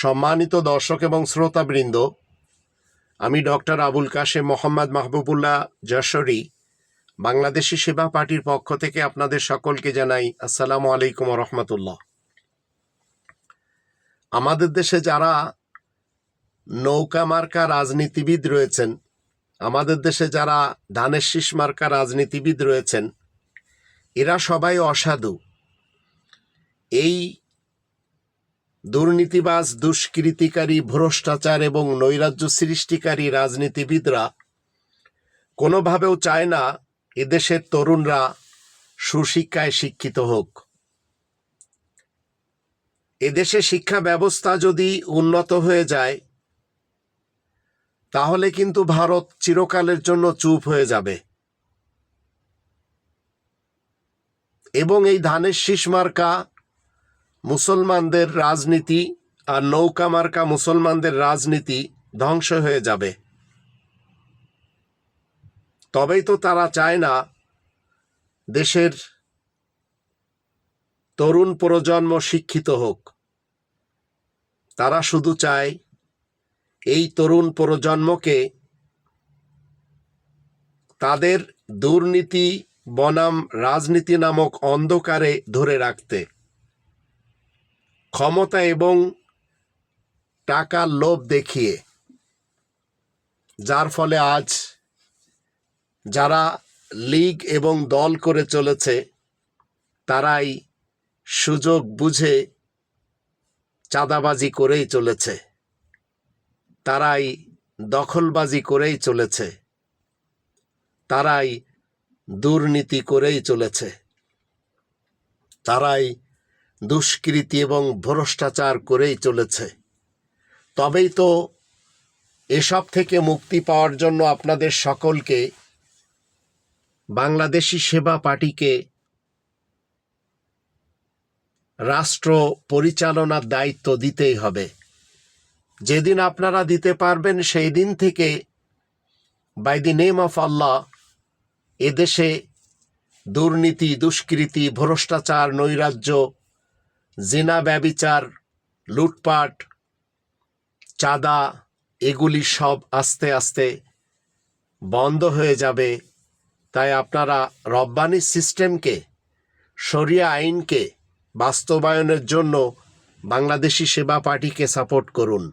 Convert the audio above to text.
সম্মানিত দর্শক এবং শ্রোতাবৃন্দ, আমি ডক্টর আবুল কাশেম মোহাম্মদ মাহবুবুল্লাহ যশোরী, বাংলাদেশি সেবা পার্টির পক্ষ থেকে আপনাদের সকলকে জানাই আসসালামু আলাইকুম রহমতুল্লাহ। আমাদের দেশে যারা নৌকা মার্কা রাজনীতিবিদ রয়েছেন, আমাদের দেশে যারা ধানের শীষ মার্কা রাজনীতিবিদ রয়েছেন, এরা সবাই অসাধু। এই দুর্নীতিবাজ, দুষ্কৃতিকারী, ভ্রষ্টাচার এবং নৈরাজ্য সৃষ্টিকারী রাজনীতিবিদরা কোনোভাবেও চায় না এদেশের তরুণরা সুশিক্ষায় শিক্ষিত হোক। এদেশে শিক্ষা ব্যবস্থা যদি উন্নত হয়ে যায়, তাহলে কিন্তু ভারত চিরকালের জন্য চুপ হয়ে যাবে। এবং এই ধানের শীষ মার্কা মুসলমানদের রাজনীতি আর নৌকা মার্কা মুসলমানদের রাজনীতি ধ্বংস হয়ে যাবে। তবেই তো তারা চায় না দেশের তরুণ প্রজন্ম শিক্ষিত হোক। তারা শুধু চায় এই তরুণ প্রজন্মকে তাদের দুর্নীতি, বনাম রাজনীতি নামক অন্ধকারে ধরে রাখতে। ক্ষমতা এবং টাকার লোভ দেখিয়ে, যার ফলে আজ যারা লীগ এবং দল করে চলেছে, তারাই সুযোগ বুঝে চাঁদাবাজি করেই চলেছে। তারাই দখলবাজি করেই চলেছে। তারাই দুর্নীতি করেই চলেছে। তারাই দুষ্কৃতি এবং ভ্রষ্টাচার করেই চলেছে। তবেই তো এসব থেকে মুক্তি পাওয়ার জন্য আপনাদের সকলকে বাংলাদেশি সেবা পার্টিকে রাষ্ট্র পরিচালনার দায়িত্ব দিতেই হবে। যেদিন আপনারা দিতে পারবেন সেই দিন থেকে by the name of Allah এদেশে দুর্নীতি, দুষ্কৃতি, ভ্রষ্টাচার, নৈরাজ্য জেনা, ব্যবিচার, লুটপাট, চাঁদা, এগুলি সব আস্তে আস্তে বন্ধ হয়ে যাবে। তাই আপনারা রব্বানি সিস্টেমকে সরিয়া আইনকে বাস্তবায়নের জন্য বাংলাদেশি সেবা পার্টিকে সাপোর্ট করুন।